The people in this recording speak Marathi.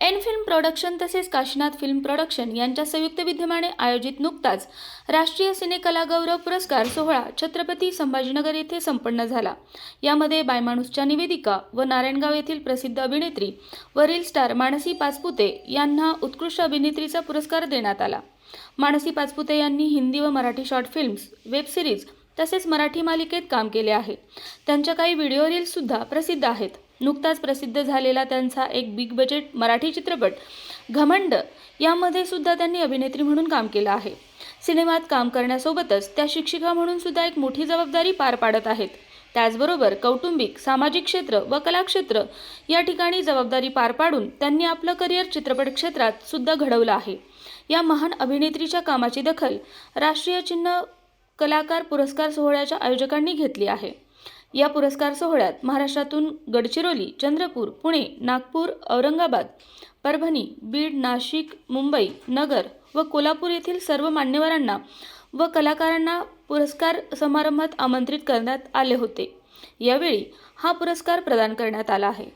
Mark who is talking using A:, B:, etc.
A: एन फिल्म प्रोडक्शन तसेच काशीनाथ फिल्म प्रोडक्शन यांच्या संयुक्त विद्यमाने आयोजित नुकताच राष्ट्रीय सिनेकला गौरव पुरस्कार सोहळा छत्रपती संभाजीनगर येथे संपन्न झाला. यामध्ये बायमाणूसच्या निवेदिका व नारायणगाव येथील प्रसिद्ध अभिनेत्री वरील स्टार मानसी पाचपुते यांना उत्कृष्ट अभिनेत्रीचा पुरस्कार देण्यात आला. मानसी पाचपुते यांनी हिंदी व Marathi short films web series तसेच मराठी मालिकेत काम केले आहे. त्यांच्या काही व्हिडिओ रील्ससुद्धा प्रसिद्ध आहेत. नुकताच प्रसिद्ध झालेला त्यांचा एक बिग बजेट मराठी चित्रपट घमंड यामध्ये सुद्धा त्यांनी अभिनेत्री म्हणून काम केलं आहे. सिनेमात काम करण्यासोबतच त्या शिक्षिका म्हणून सुद्धा एक मोठी जबाबदारी पार पाडत आहेत. त्याचबरोबर कौटुंबिक सामाजिक क्षेत्र व कलाक्षेत्र या ठिकाणी जबाबदारी पार पाडून त्यांनी आपलं करिअर चित्रपट क्षेत्रात सुद्धा घडवलं आहे. या महान अभिनेत्रीच्या कामाची दखल राष्ट्रीय चिन्ह कलाकार पुरस्कार सोहळ्याच्या आयोजकांनी घेतली आहे. या पुरस्कार सोहळ्यात महाराष्ट्रातून गडचिरोली चंद्रपूर पुणे नागपूर औरंगाबाद परभणी बीड नाशिक मुंबई नगर व कोल्हापूर येथील सर्व मान्यवरांना व कलाकारांना पुरस्कार समारंभात आमंत्रित करण्यात आले होते. यावेळी हा पुरस्कार प्रदान करण्यात आला आहे.